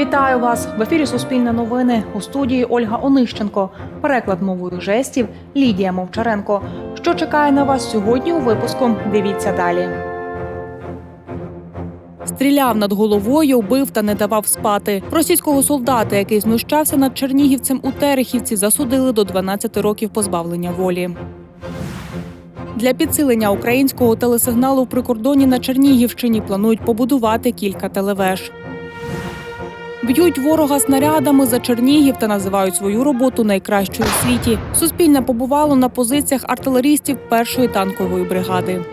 Вітаю вас в ефірі Суспільне новини у студії Ольга Онищенко. Переклад мовою жестів Лідія Мовчаренко. Що чекає на вас сьогодні у випуску? Дивіться далі. Стріляв над головою, бив та не давав спати. Російського солдата, який знущався над чернігівцем у Терехівці, засудили до 12 років позбавлення волі. Для підсилення українського телесигналу в прикордоні на Чернігівщині планують побудувати кілька телевеж. Б'ють ворога снарядами за Чернігів та називають свою роботу найкращою у світі. Суспільне побувало на позиціях артилерістів першої танкової бригади.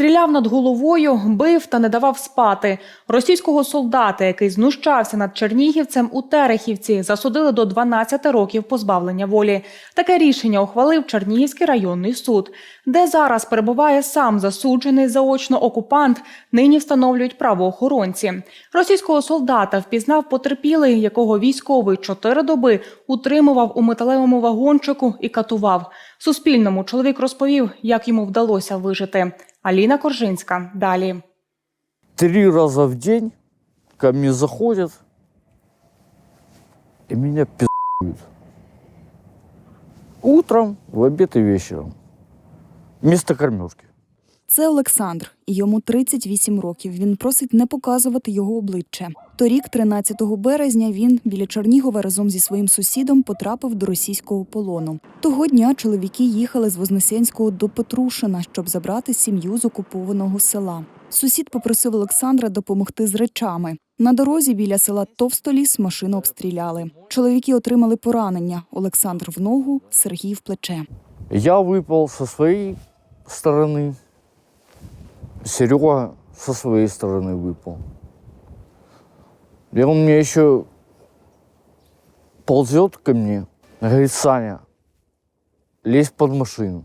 Стріляв над головою, бив та не давав спати. Російського солдата, який знущався над чернігівцем у Терехівці, засудили до 12 років позбавлення волі. Таке рішення ухвалив Чернігівський районний суд, де зараз перебуває сам засуджений заочно окупант. Нині встановлюють правоохоронці. Російського солдата впізнав потерпілий, якого військовий чотири доби утримував у металевому вагончику і катував. Суспільному чоловік розповів, як йому вдалося вижити. Аліна Коржинська далі. три рази в день ко мне заходят и меня пиздуют. Утром, в обед и вечером. Вместо кормежки. Це Олександр, і йому 38 років. Він просить не показувати його обличчя. Торік, 13 березня, він біля Чернігова разом зі своїм сусідом потрапив до російського полону. Того дня чоловіки їхали з Вознесенського до Петрушина, щоб забрати сім'ю з окупованого села. Сусід попросив Олександра допомогти з речами. На дорозі біля села Товстоліс машину обстріляли. Чоловіки отримали поранення: Олександр в ногу, Сергій в плече. Я выпал со своей стороны, Серега со своей стороны выпал. И он мне еще ползет ко мне, говорит, Саня, лезь под машину.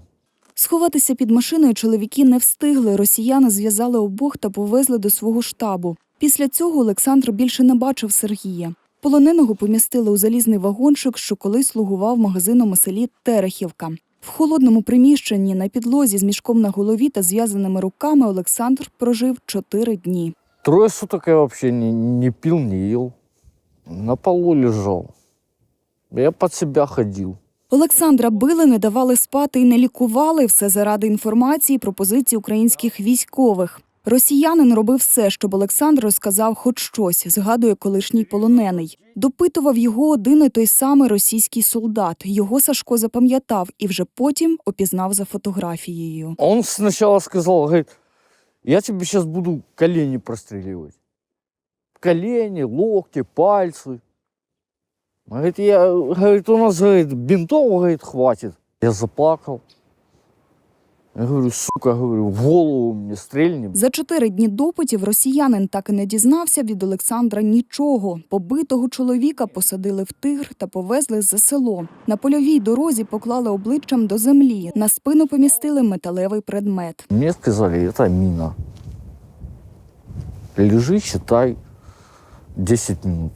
Сховатися під машиною чоловіки не встигли. Росіяни зв'язали обох та повезли до свого штабу. Після цього Олександр більше не бачив Сергія. Полоненого помістили у залізний вагончик, що колись слугував магазином у селі Терехівка. В холодному приміщенні на підлозі з мішком на голові та зв'язаними руками Олександр прожив чотири дні. Трое суток я вообще не, не пил, не ел. На полу лежал. Я под себя ходил. Олександра били, не давали спати і не лікували все заради інформації про позиції українських військових. Росіянин робив все, щоб Олександр розказав хоч щось, згадує колишній полонений. Допитував його один і той самий російський солдат. Його Сашко запам'ятав і вже потім опізнав за фотографією. Он сначала сказал, говорит, я тебе сейчас буду колени простреливать. Колени, локти, пальцы. Говорит, я, говорит, у нас, говорит, бинтов, говорит, хватит. Я заплакал. Я говорю, сука, говорю, в голову мне стрельни. За чотири дні допитів росіянин так і не дізнався від Олександра нічого. Побитого чоловіка посадили в тигр та повезли за село. На польовій дорозі поклали обличчям до землі. На спину помістили металевий предмет. Мне сказали, это мина. Лежи, считай, 10 минут.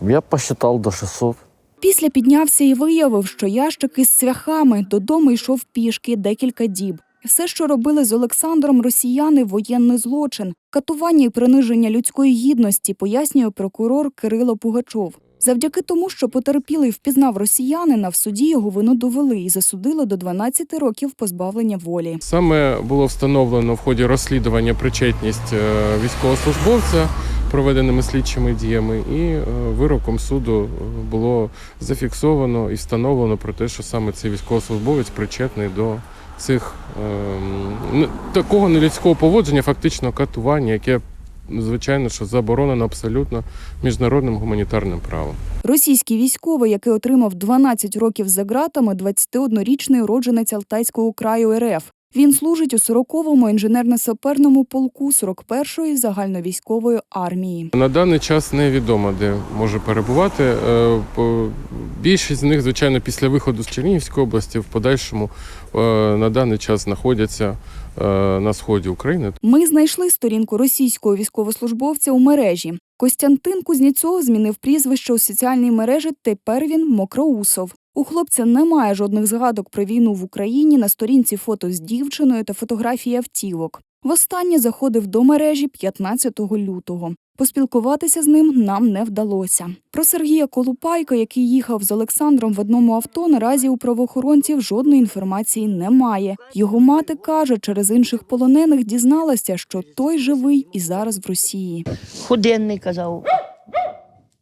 Я посчитал до 600. Після піднявся і виявив, що ящик із цвяхами додому йшов пішки декілька діб. Все, що робили з Олександром росіяни, воєнний злочин, катування і приниження людської гідності, пояснює прокурор Кирило Пугачов. Завдяки тому, що потерпілий впізнав росіянина, в суді його вину довели і засудили до 12 років позбавлення волі. Саме було встановлено в ході розслідування причетність е, військовослужбовця проведеними слідчими діями, і е, вироком суду е, було зафіксовано і встановлено про те, що саме цей військовослужбовець причетний до цих н- такого нелюдського поводження, фактично катування, яке звичайно що заборонено абсолютно міжнародним гуманітарним правом. Російський військовий, який отримав 12 років за ґратами, 21-річний уродженець Алтайського краю РФ. Він служить у 40-му інженерно-саперному полку 41-ї загальновійськової армії. На даний час невідомо, де може перебувати. Е, Більшість з них, звичайно, після виходу з Чернігівської області в подальшому е, на даний час знаходяться е, на сході України. Ми знайшли сторінку російського військовослужбовця у мережі. Костянтин Кузніцов змінив прізвище у соціальній мережі. Тепер він Мокроусов. У хлопця немає жодних згадок про війну в Україні на сторінці фото з дівчиною та фотографії автівок. Востаннє заходив до мережі 15 лютого. Поспілкуватися з ним нам не вдалося. Про Сергія Колупайка, який їхав з Олександром в одному авто, наразі у правоохоронців жодної інформації немає. Його мати каже, через інших полонених дізналася, що той живий і зараз в Росії. Худенний казав.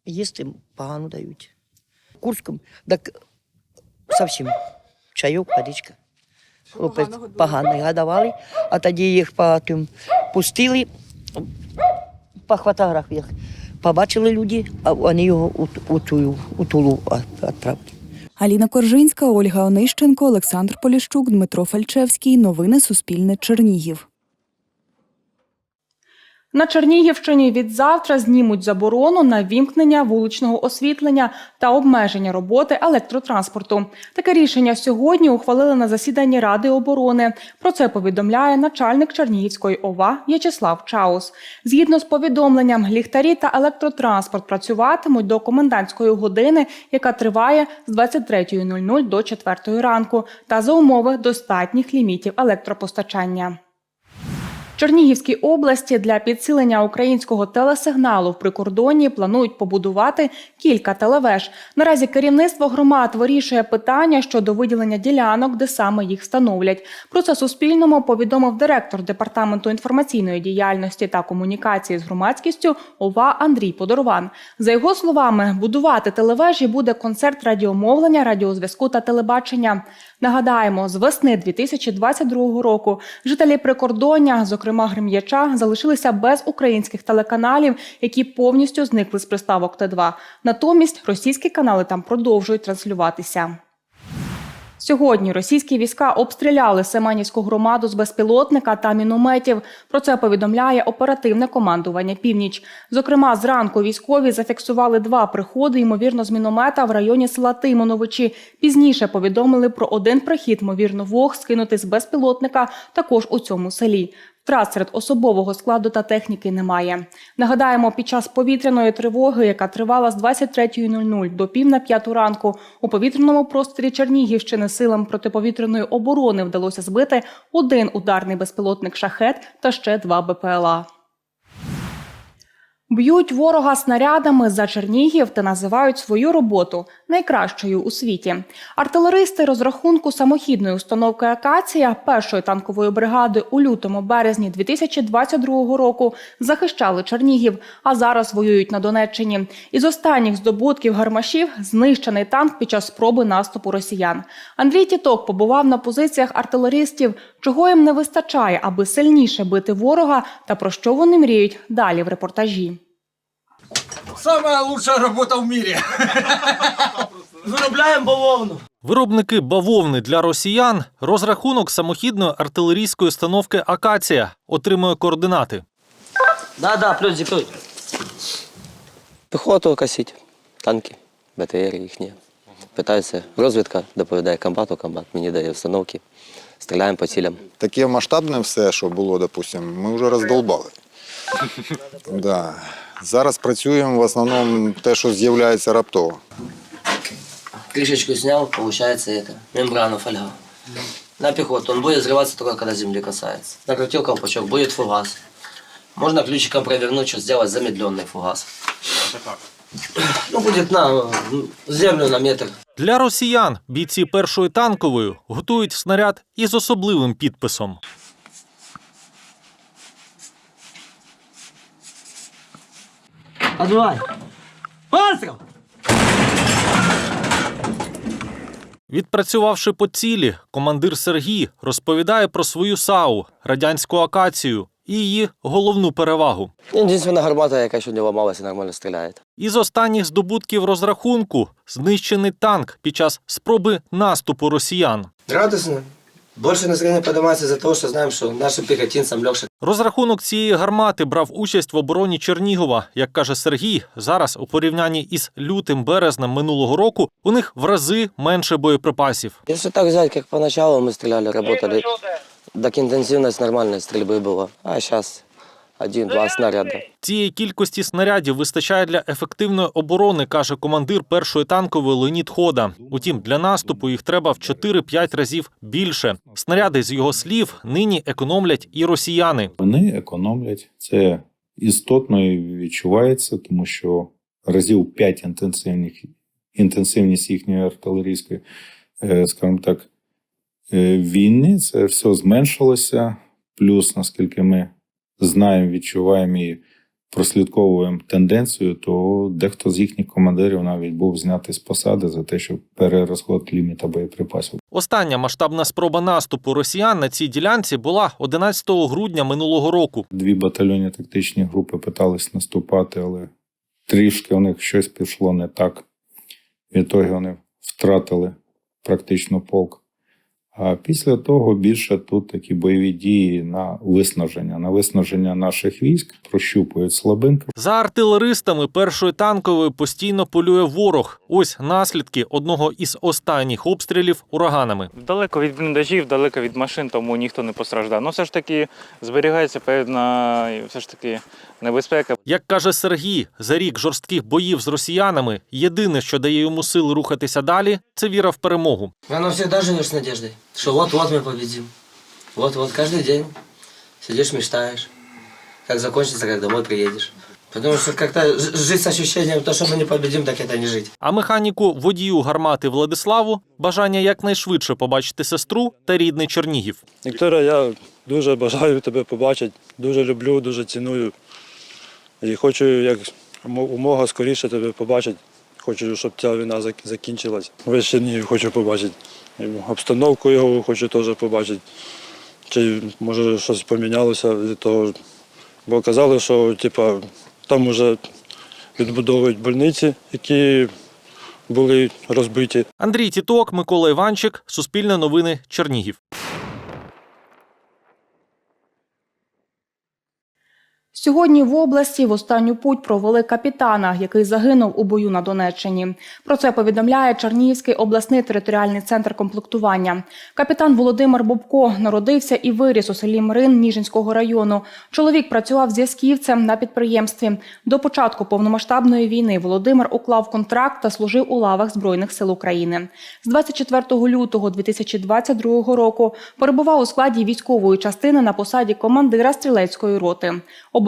Їсти погано дають. В Курському так зовсім чайок, водичка. Хлопець поганий годували, а тоді їх по тим пустили, по фотографіях. Побачили люди, а вони його у, у, тую, у Тулу відправили. Аліна Коржинська, Ольга Онищенко, Олександр Поліщук, Дмитро Фальчевський. Новини Суспільне Чернігів. На Чернігівщині від завтра знімуть заборону на вімкнення вуличного освітлення та обмеження роботи електротранспорту. Таке рішення сьогодні ухвалили на засіданні Ради оборони. Про це повідомляє начальник Чернігівської ОВА В'ячеслав Чаус. Згідно з повідомленням, ліхтарі та електротранспорт працюватимуть до комендантської години, яка триває з 23.00 до 4 ранку, та за умови достатніх лімітів електропостачання. Чернігівській області для підсилення українського телесигналу в прикордонні планують побудувати кілька телевеж. Наразі керівництво громад вирішує питання щодо виділення ділянок, де саме їх встановлять. Про це Суспільному повідомив директор департаменту інформаційної діяльності та комунікації з громадськістю ОВА Андрій Подорван. За його словами, будувати телевежі буде концерт радіомовлення, радіозв'язку та телебачення. Нагадаємо, з весни 2022 року жителі прикордоння, зокрема Грим'яча, залишилися без українських телеканалів, які повністю зникли з приставок Т2. Натомість російські канали там продовжують транслюватися. Сьогодні російські війська обстріляли Семенівську громаду з безпілотника та мінометів. Про це повідомляє оперативне командування Північ. Зокрема, зранку військові зафіксували два приходи, ймовірно, з міномета в районі села Тимоновичі. Пізніше повідомили про один прихід, ймовірно, вог скинутий з безпілотника також у цьому селі. Втрат серед особового складу та техніки немає. Нагадаємо, під час повітряної тривоги, яка тривала з 23.00 до пів на п'яту ранку, у повітряному просторі Чернігівщини силам протиповітряної оборони вдалося збити один ударний безпілотник шахет та ще два БПЛА. Б'ють ворога снарядами за Чернігів та називають свою роботу найкращою у світі. Артилеристи розрахунку самохідної установки Акація першої танкової бригади у лютому березні 2022 року захищали Чернігів, а зараз воюють на Донеччині. Із останніх здобутків гармашів знищений танк під час спроби наступу росіян. Андрій Тіток побував на позиціях артилеристів, чого їм не вистачає, аби сильніше бити ворога та про що вони мріють далі в репортажі. Самая лучшая работа в мире. Виробляємо бавовну. Виробники бавовни для росіян розрахунок самохідної артилерійської установки Акація отримує координати. Да, да, плюс зіпруть. Піхоту косить, танки, БТР їхні. Питаються, розвідка доповідає комбату, комбат мені дає установки. Стріляємо по цілям. Таке масштабне все, що було, допустимо, ми вже роздолбали. Да. Зараз працюємо в основному те, що з'являється раптово. Крышечку снял, получается это, мембрана фольга. На пехоту. Он будет взрываться только когда земли касается. Накрутил колпачок, будет фугас. Можно ключиком провернуть, что сделать замедленный фугас. Ну, будет на э, землю на метр. Для росіян бійці першої танкової готують снаряд із особливим підписом. Отбивай. Пострел! Відпрацювавши по цілі, командир Сергій розповідає про свою САУ радянську акацію і її головну перевагу. Єдина гармата, яка сьогодні ламалася, нормально стріляє. Із останніх здобутків розрахунку знищений танк під час спроби наступу росіян. Радостно. Больше настроение поднимается из-за того, что знаем, что нашим піхотинцям легше. Розрахунок цієї гармати брав участь в обороні Чернігова. Як каже Сергій, зараз у порівнянні із лютим березнем минулого року у них в рази менше боєприпасів. Якщо так взяти, як поначалу ми стріляли, працювали, так інтенсивність нормальної стрільби була. А зараз один-два снаряда. Цієї кількості снарядів вистачає для ефективної оборони, каже командир першої танкової Леонід Хода. Утім, для наступу їх треба в 4-5 разів більше. Снаряди з його слів нині економлять і росіяни. Вони економлять. Це істотно і відчувається, тому що разів 5 інтенсивних, інтенсивність їхньої артилерійської, е, скажімо так, е, війни, це все зменшилося. Плюс, наскільки ми знаємо, відчуваємо і прослідковуємо тенденцію, то дехто з їхніх командирів навіть був знятий з посади за те, що перерозход ліміта боєприпасів. Остання масштабна спроба наступу росіян на цій ділянці була 11 грудня минулого року. Дві батальйонні тактичні групи питались наступати, але трішки у них щось пішло не так. Відтоді вони втратили практично полк. А після того більше тут такі бойові дії на виснаження, на виснаження наших військ, прощупують слабинки. За артилеристами першої танкової постійно полює ворог. Ось наслідки одного із останніх обстрілів ураганами. Далеко від бліндажів, далеко від машин, тому ніхто не постраждав. Ну, все ж таки зберігається певна все ж таки небезпека. Як каже Сергій, за рік жорстких боїв з росіянами єдине, що дає йому сили рухатися далі, це віра в перемогу. Оно всегда живешь с надеждой, что вот-вот мы победим. Вот-вот, каждый день сидишь, мечтаешь, как закончится, как домой приедешь. Потому что как-то ж- жить с ощущением, то, что мы не победим, так это не жить. А механіку водію гармати Владиславу бажання якнайшвидше побачити сестру та рідний Чернігів. Вікторія, я дуже бажаю тебе побачити, дуже люблю, дуже ціную. І хочу як умога скоріше тебе побачити. Хочу, щоб ця війна зак- закінчилась. Весь Чернігів хочу побачити. Обстановку його хочу теж побачити. Чи може щось помінялося від того. Бо казали, що типа, там вже відбудовують больниці, які були розбиті. Андрій Тіток, Микола Іванчик, Суспільне новини, Чернігів. Сьогодні в області в останню путь провели капітана, який загинув у бою на Донеччині. Про це повідомляє Чернігівський обласний територіальний центр комплектування. Капітан Володимир Бобко народився і виріс у селі Мрин Ніжинського району. Чоловік працював зв'язківцем на підприємстві. До початку повномасштабної війни Володимир уклав контракт та служив у лавах Збройних сил України. З 24 лютого 2022 року перебував у складі військової частини на посаді командира стрілецької роти.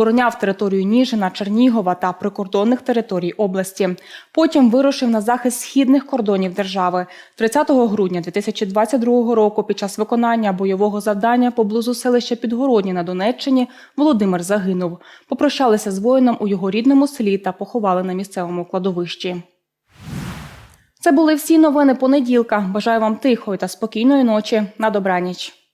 Обороняв територію Ніжина, Чернігова та прикордонних територій області. Потім вирушив на захист східних кордонів держави. 30 грудня 2022 року під час виконання бойового завдання поблизу селища Підгородні на Донеччині Володимир загинув. Попрощалися з воїном у його рідному селі та поховали на місцевому кладовищі. Це були всі новини понеділка. Бажаю вам тихої та спокійної ночі. На добраніч.